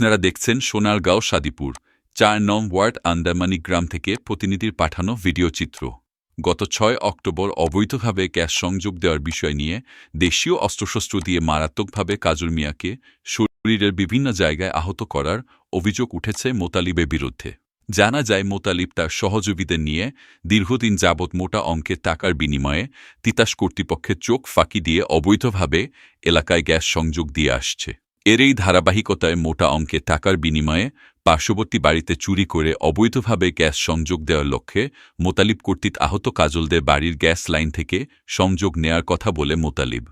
আপনারা দেখছেন সোনারগাঁও সাদিপুর, চার নং ওয়ার্ড আন্দামানি গ্রাম থেকে প্রতিনিধির পাঠানো ভিডিও চিত্র। গত ছয় অক্টোবর অবৈধভাবে গ্যাস সংযোগ দেওয়ার বিষয় নিয়ে দেশীয় অস্ত্রশস্ত্র দিয়ে মারাত্মকভাবে কাজল মিয়াকে শরীরের বিভিন্ন জায়গায় আহত করার অভিযোগ উঠেছে মোতালিবের বিরুদ্ধে। জানা যায়, মোতালিব তার সহযোগীদের নিয়ে দীর্ঘদিন যাবৎ মোটা অঙ্কের টাকার বিনিময়ে তিতাস কর্তৃপক্ষের চোখ ফাঁকি দিয়ে অবৈধভাবে এলাকায় গ্যাস সংযোগ দিয়ে আসছে। এর এই ধারাবাহিকতায় মোটা অঙ্কে টাকার বিনিময়ে পার্শ্ববর্তী বাড়িতে চুরি করে অবৈধভাবে গ্যাস সংযোগ দেওয়ার লক্ষ্যে মোতালিব কর্তৃক আহত কাজলদের বাড়ির গ্যাস লাইন থেকে সংযোগ নেয়ার কথা বলে মোতালিব।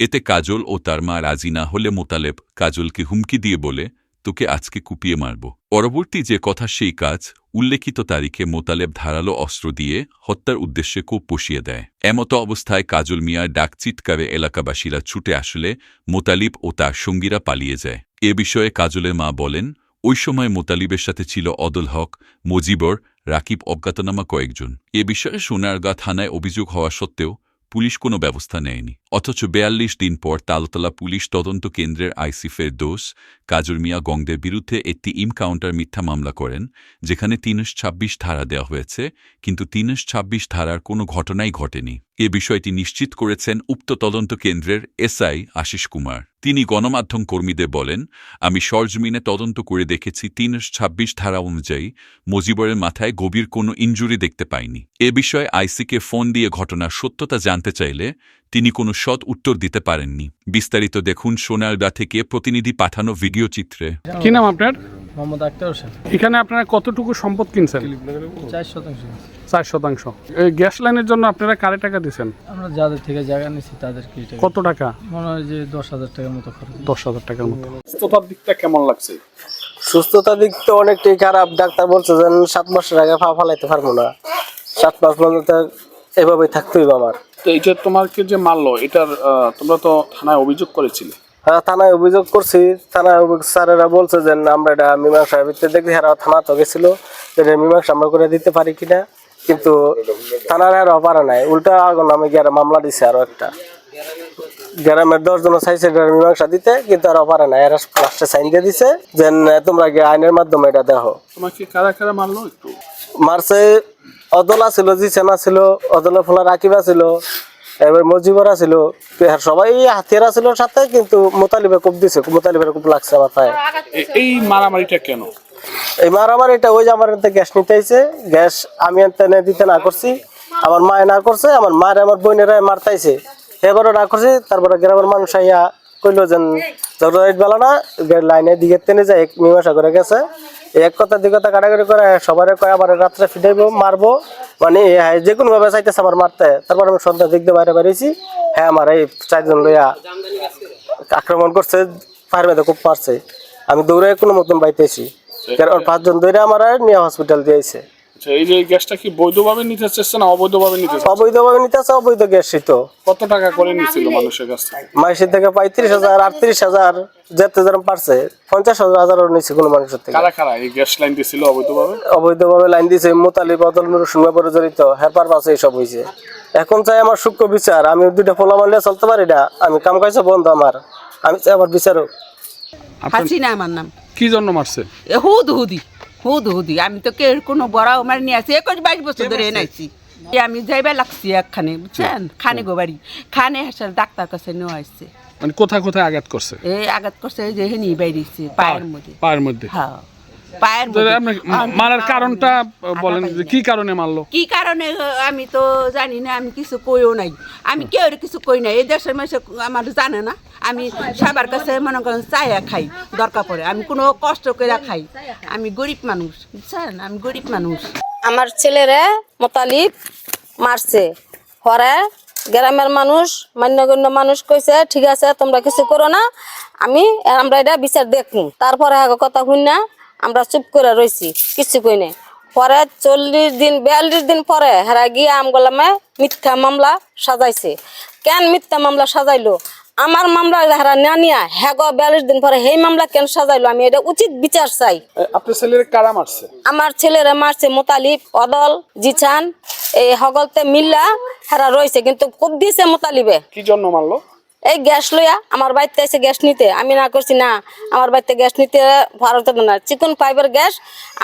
এতে কাজল ও তার মা রাজি না হলে মোতালেব কাজলকে হুমকি দিয়ে বলে, তোকে আজকে কুপিয়ে মারব। পরবর্তী যে কথা সেই কাজ উল্লেখিত তারিখে মোতালেব ধারালো অস্ত্র দিয়ে হত্যার উদ্দেশ্যে কোপ বসিয়ে দেয়। এমতো অবস্থায় কাজল মিয়ার ডাক চিৎকারে এলাকাবাসীরা ছুটে আসলে মোতালিব ও তার সঙ্গীরা পালিয়ে যায়। এ বিষয়ে কাজলের মা বলেন, ওই সময় মোতালিবের সাথে ছিল অদল হক, মজিবর, রাকিব অজ্ঞাতনামা কয়েকজন। এ বিষয়ে সোনারগা থানায় অভিযোগ হওয়া সত্ত্বেও পুলিশ কোনো ব্যবস্থা নেয়নি। অথচ বেয়াল্লিশ দিন পর তালতলা পুলিশ তদন্ত কেন্দ্রের আইসিফের দোষ কাজুর মিয়া গংদের বিরুদ্ধে একটি ইমকাউন্টার মিথ্যা মামলা করেন, যেখানে তিনশ ছাব্বিশ ধারা দেওয়া হয়েছে, কিন্তু তিনশ ছাব্বিশ ধারার কোনো ঘটনাই ঘটেনি। এ বিষয়টি নিশ্চিত করেছেন উক্ত তদন্ত কেন্দ্রের এসআই আশিস কুমার। তিনি গণমাধ্যম কর্মীদের বলেন আমি সরজমিনে তদন্ত করে দেখেছি তিনশ ছাব্বিশ ধারা অনুযায়ী মজিবরের মাথায় গভীর কোনো ইঞ্জুরি দেখতে পাইনি। এ বিষয়ে আইসিকে ফোন দিয়ে ঘটনার সত্যতা জানতে চাইলে তিনি কোনো সৎ উত্তর দিতে পারেননি। বিস্তারিত দেখুন সোনারগা থেকে প্রতিনিধি পাঠানো ভিডিও চিত্রে। কি নাম আপনার? মোহাম্মদ আক্তার হোসেন। এখানে আপনারা কতটুকু সম্পদ কিনছেন? চার শতাংশ। চার শতাংশ। এই গ্যাস লাইনের জন্য আপনারা কারে টাকা দিচ্ছেন আমরা যাদের থেকে জায়গা নিয়েছি তাদেরকে কত টাকা? মনে হয় যে দশ হাজার টাকার মতো খরচ। দশ হাজার টাকার মতো। সুস্থতার দিকটা কেমন লাগছে? সুস্থতা দিক তো অনেকটাই খারাপ। ডাক্তার বলছে যে সাত মাসের আগে পা ফালাইতে পারব না। সাত মাস পর্যন্ত এভাবেই থাকতে হইব আমার। তো এইটা তোমাকে যে মারলো এটার তোমরা তো থানায় অভিযোগ করেছিলে। হ্যাঁ থানায় অভিযোগ করছি। থানায় স্যারেরা বলছে যে আমরা এটা মীমাংসা ভিত্তিতে দেখি। হ্যাঁ থানা তো গেছিল। যে এটা মীমাংসা আমরা করে দিতে পারি কিনা। কিন্তু থানার আরও পারে নাই। উল্টা আগুন আমি মামলা দিছে আরও একটা। গ্রামের দশজন চাইছে মীমাংসা দিতে কিন্তু আর পারে না এরা লাস্টে সাইন দিয়ে দিছে যে তোমরা আইনের মাধ্যমে এটা দেখো। তোমাকে কারা কারা মারলো একটু? মার্চে অদলা ছিল জিসেনা ছিল অদলা ফোলা রাকিবা ছিল এবার মজিবরা ছিল। সবাই হাতিয়ারা ছিল সাথে কিন্তু মোতালিবে খুব দিছে। মোতালিবের খুব লাগছে মাথায় এই মারামারিটা কেন? এই মারামারিটা ওই যে আমার গ্যাস নিতে গ্যাস আমি এনে দিতে না করছি। আমার মায়ে না করছে আমার মায়ের আমার বোনেরা মারতাইছে। এবারও না করছি তারপরে গ্রামের মানুষ আইয়া কইলো যে জরুরি বেলা না লাইনের দিকে টেনে যায় এক মীমাংসা করে গেছে। এক কথা দুই কথা কাটাকাটি করে সবার কয় আবার রাত্রে ফিটাইবো মারবো। মানে হ্যাঁ, যে কোনো ভাবে চাইতেছে আমার মারতে। তারপর আমি সন্ধ্যা দিয়ে বাইরে বেরিয়েছি। হ্যাঁ আমার এই চারজন লইয়া আক্রমণ করছে পায়ের মেয়েদের খুব মারছে আমি দৌড়ে কোনো মতন বাইতেছি। কারণ পাঁচজন দৌড়ে আমার নিয়ে হসপিটাল দিয়েছে আচ্ছা এই যে গ্যাসটা কি বৈধভাবে নিতে চাচ্ছে না অবৈধভাবে নিতে চাচ্ছে? অবৈধভাবে নিতেছে অবৈধ গ্যাস তো। কত টাকা করে নিছিল মানুষের কাছ থেকে? মাইসের থেকে পঁয়ত্রিশ হাজার আটত্রিশ হাজার যেতে যেরকম পারছে পঞ্চাশ হাজার হাজারও নিচ্ছে কোনো মানুষের থেকে। কারা কারা এই গ্যাস লাইন দিছিল অবৈধভাবে? অবৈধভাবে লাইন দিয়েছে মোতালি বদল নুর সুঙ্গাপুরে জড়িত হেরপার পাশে এইসব হয়েছে এখন চাই আমার সূক্ষ্ম বিচার আমি দুইটা ফলা মারলে চলতে পারি না আমি কাম কাজে বন্ধ আমার। আমি চাই আমার বিচারক। হাসিনা আমার নাম। কি জন্য মারছে? এ হুদ হুদি হুদ হুদি। আমি তো কে কোনো বড় আমার নিয়ে আসি একুশ বাইশ বছর ধরে এনাইছি এ আমি যাইবা লাগছি একখানে বুঝছেন? খানে গোবাড়ি খানে হাসার ডাক্তার কাছে নেওয়া আসছে মানে কোথায় কোথায় আঘাত করছে? এই আঘাত করছে এই যে হেনি বাইরেছে পায়ের মধ্যে। পায়ের মধ্যে? হ্যাঁ। পায়ের মারার কারণটা বলেন যে কি কারণে মারলো? কি কারণে আমি তো জানি না আমি কিছু কইও নাই। আমি কেউ কিছু কই নাই। এই দেশের মানুষ আমার জানে না। আমি সবার কাছে মনে করেন চায়া খাই দরকার পড়ে। আমি কোনো কষ্ট করে খাই। আমি গরিব মানুষ বুঝছেন? আমি গরিব মানুষ। আমার ছেলেরে মোতালিব মারছে। হরে গ্রামের মানুষ মান্যগণ্য মানুষ কইছে ঠিক আছে তোমরা কিছু করো না। আমি আমরা এটা বিচার দেখুন তারপরে হাগো কথা শুন না আমরা চুপ করে রইছি কিছু কই নাই। পরে চল্লিশ দিন বিয়াল্লিশ দিন পরে হেরা গিয়ে আমগলামে মিথ্যা মামলা সাজাইছে। কেন মিথ্যা মামলা সাজাইলো? আমার মামলা হেরা না নিয়া হ্যাগ বিয়াল্লিশ দিন পরে সেই মামলা কেন সাজাইলো? আমি এটা উচিত বিচার চাই। আপনার ছেলের কারা মারছে? আমার ছেলেরা মারছে মোতালিব অদল জিছান এই হগলতে মিল্লা হেরা রয়েছে কিন্তু খুব দিছে মোতালিবে? কি জন্য মারলো? এই গ্যাস লইয়া আমার বাড়িতে এসে গ্যাস নিতে। আমি না করছি না, আমার বাড়িতে গ্যাস নিতে ভারত না। চিকন পাইপের গ্যাস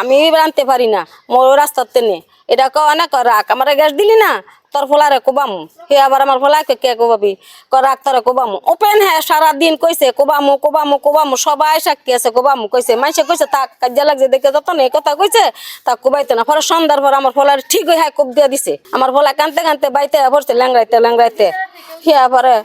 আমি আনতে পারি না, মোর রাস্তাতে নিয়ে এটা কয় না কয় রাখ, আমার গ্যাস দিলি না, তোর ফলারে কোবামু। হে আবার আমার ফলাকে কে কোবাবি? কয় রাখ, তোরে কোবামু। ওপেন হ্যাঁ সারা দিন কইছে, কোবামু কোবামু কোবামু, সবাই সাক্ষী আছে, কোবামু, কইছে, মাইসে কইছে তা কাজে লাগছে, দেখে যত এই কথা কইছে, তা কোবাইতে না। পরে সন্ধ্যার পর আমার ফলার ঠিক হয়ে হ্যাঁ কোপ দিয়ে দিছে। আমার ফলা কানতে কানতে বাইতে পড়ছে ল্যাংরাইতে ল্যাংরাইতে হিয়া পরে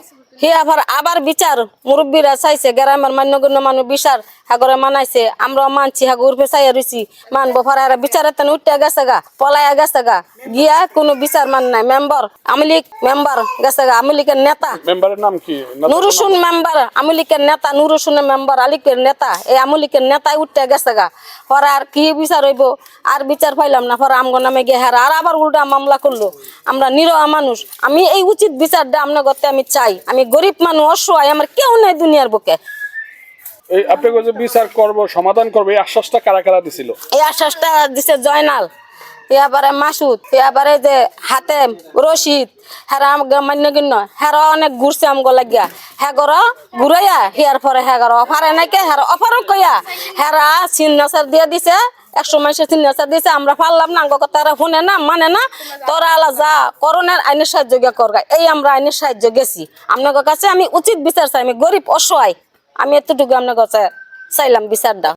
হে আবার আবার বিচার। মুরব্বীরা চাইছে গ্রামের মান্যগণ্য মানুষ বিচার হাগরে মানাইছে। আমরা মানছি হাগর উর্ফে চাইয়া রইছি। মানবো ফারা বিচারে তেন উঠতে গেছে গা পলাইয়া গেছে গা। গিয়া কোনো বিচার মান নাই। মেম্বার আমলিক মেম্বার গেছে গা আমলিকের নেতা। মেম্বারের নাম কি? নুরুসুন মেম্বার আমলিকের নেতা নুরুসুনের মেম্বার আলিকের নেতা। এই আমলিকের নেতাই উঠতে গেছে গা। পরে আর কি বিচার হইব? আর বিচার পাইলাম না। পরে আমগো নামে গিয়ে হারা। আর আবার উল্টা মামলা করল। আমরা নিরহ মানুষ। আমি এই উচিত বিচারটা আপনার করতে আমি চাই। আমি গরিব মানুষ অসহায় আমার কেউ নাই দুনিয়ার বুকে। এই আপনাকে যে বিচার করব সমাধান করব এই আশ্বাসটা কারা কারা দিছিল? এই আশ্বাসটা দিছে জয়নাল। এবারে মাসুদ, এবারে যে হাতে রশিদ, হেরা মান্য গণ্য হেরা অনেক ঘুরছে আমগো লাগিয়া। হেগর ঘুরাইয়া, হিয়ার পরে হেগর অফারে নাকি হেরা অফারও কইয়া। হেরা সিগনেচার দিয়ে দিছে, একশো মাসে সিগনেচার দিছে, আমরা পারলাম না আঙ্গ কথা এরা শুনে না মানে না, তোরা আলা যা করোনার আইনের সাহায্য গিয়া করগা, এই আমরা আইনের সাহায্য গেছি। আপনার কাছে আমি উচিত বিচার চাই, আমি গরিব, অসহায়। আমি এতটুকু আপনার কাছে চাইলাম বিচার দাও।